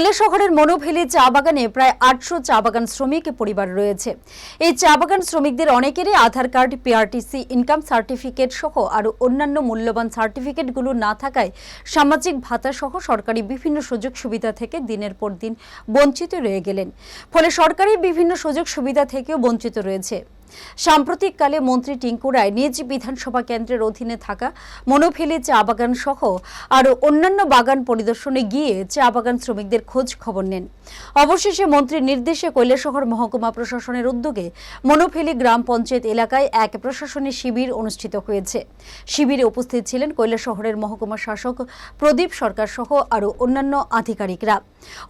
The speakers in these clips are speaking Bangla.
কৈলাসহরের মনোভেলি চা বাগানে প্রায় আটশো চা বাগান শ্রমিক পরিবার রয়েছে। এই চা বাগান শ্রমিকদের অনেকেরই Aadhaar card PRTC income certificate সহ আরও অন্যান্য মূল্যবান সার্টিফিকেটগুলো না থাকায় সামাজিক ভাতা সহ সরকারি বিভিন্ন সুযোগ সুবিধা থেকে দিনের পর দিন বঞ্চিত রয়ে গেলেন। ফলে সরকারি বিভিন্ন সুযোগ সুবিধা থেকেও বঞ্চিত রয়েছে। সাম্প্রতিককালে মন্ত্রী টিঙ্কুরায় নিজ বিধানসভা কেন্দ্রের অধীনে থাকা মনোভেলি চা বাগান সহ আরও অন্যান্য বাগান পরিদর্শনে গিয়ে চা বাগান শ্রমিকদের খোঁজ খবর নেন। অবশেষে মন্ত্রীর নির্দেশে কৈলাসহর মহকুমা প্রশাসনের উদ্যোগে মনোভেলি গ্রাম পঞ্চায়েত এলাকায় এক প্রশাসনিক শিবির অনুষ্ঠিত হয়েছে। শিবিরে উপস্থিত ছিলেন কৈলাসহরের মহকুমা শাসক প্রদীপ সরকার সহ আরও অন্যান্য আধিকারিকরা।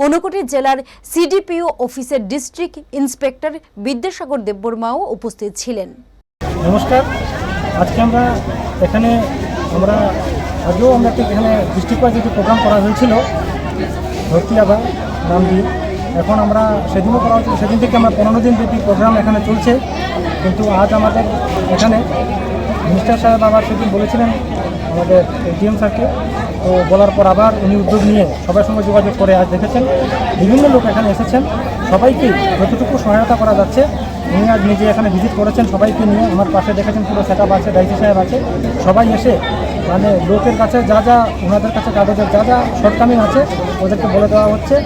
ঊনকোটি জেলার সিডিপিও অফিসের ডিস্ট্রিক্ট ইন্সপেক্টর বিদ্যাসাগর দেববর্মাও উপস্থিত ছিলেন। নমস্কার। আজকে আমরা এখানে আমরা আগেও আমরা এখানে ডিস্ট্রিক্ট একটি প্রোগ্রাম করা হয়েছিল ভর্তি আদা নাম দিয়ে এখন আমরা সেদিনও করা হয়েছিল, সেদিন থেকে আমরা পনেরো দিন ব্যাপী প্রোগ্রাম এখানে চলছে। কিন্তু আজ আমাদের এখানে মিনিস্টার সাহেব আবার সেদিন বলেছিলেন, আমাদের ডিএম স্যারকে তো বলার পর আবার উনি উদ্যোগ নিয়ে সবার সঙ্গে যোগাযোগ করে আজ দেখেছেন। বিভিন্ন লোক এখানে এসেছেন। সবাইকে যতটুকু সহায়তা করা যাচ্ছে, উনি আজ নিজে এখানে ভিজিট করেছেন। সবাইকে নিয়ে আমার পাশে দেখেছেন, পুরো সেট আছে, ডাইসি সাহেব আছে। সবাই এসে মানে লোকের কাছে যা যা, ওনাদের কাছে কাগজের যা যা শর্টকামিং আছে, ওদেরকে বলে দেওয়া হচ্ছে।